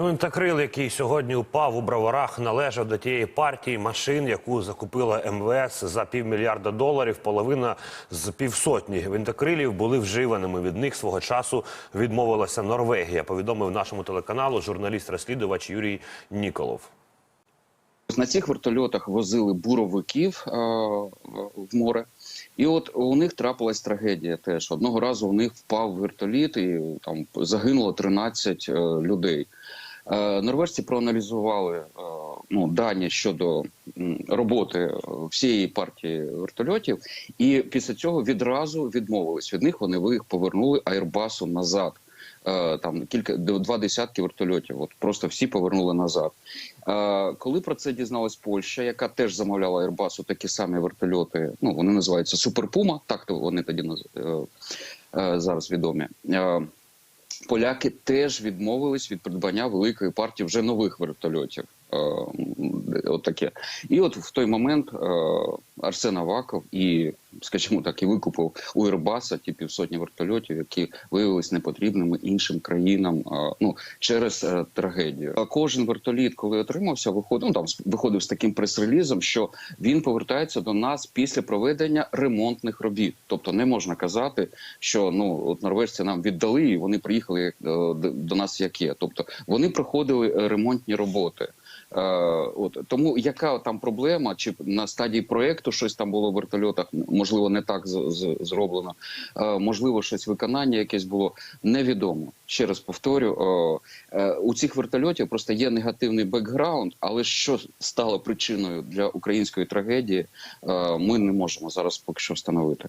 Гвинтокрил, який сьогодні упав у броварах, належав до тієї партії машин, яку закупила МВС за півмільярда доларів. Половина з півсотні гвинтокрилів були вживаними. Від них свого часу відмовилася Норвегія. Повідомив нашому телеканалу журналіст-розслідувач Юрій Ніколов. На цих вертольотах возили буровиків е, в море, і от у них трапилась трагедія. Теж одного разу у них впав вертоліт, і там загинуло 13 е, людей. Е, норвежці проаналізували е, ну, дані щодо роботи е, всієї партії вертольотів, і після цього відразу відмовились від них. Вони їх повернули Айрбасу назад. Там кілька два десятки вертольотів. От просто всі повернули назад. Коли про це дізналась Польща, яка теж замовляла Airbus такі самі вертольоти, ну вони називаються Суперпума, так то вони тоді зараз відомі. Поляки теж відмовились від придбання великої партії вже нових вертольотів. Е, от таке. І от в той момент е, Арсен Аваков і, скажімо так, і викупив у Airbus ті півсотні вертольотів, які виявилися непотрібними іншим країнам е, ну, через е, трагедію. А Кожен вертоліт, коли отримався, виходив ну, там виходив з таким прес-релізом, що він повертається до нас після проведення ремонтних робіт. Тобто не можна казати, що ну от норвежці нам віддали, і вони приїхали до- нас як є. Тобто вони проходили ремонтні роботи. Е, от тому яка там проблема, чи на стадії проекту щось там було в вертольотах, можливо, не так зроблено, е, можливо, щось виконання якесь було невідомо. Ще раз повторю, е, у цих вертольотів просто є негативний бекграунд, але що стало причиною для української трагедії, ми не можемо зараз поки що встановити.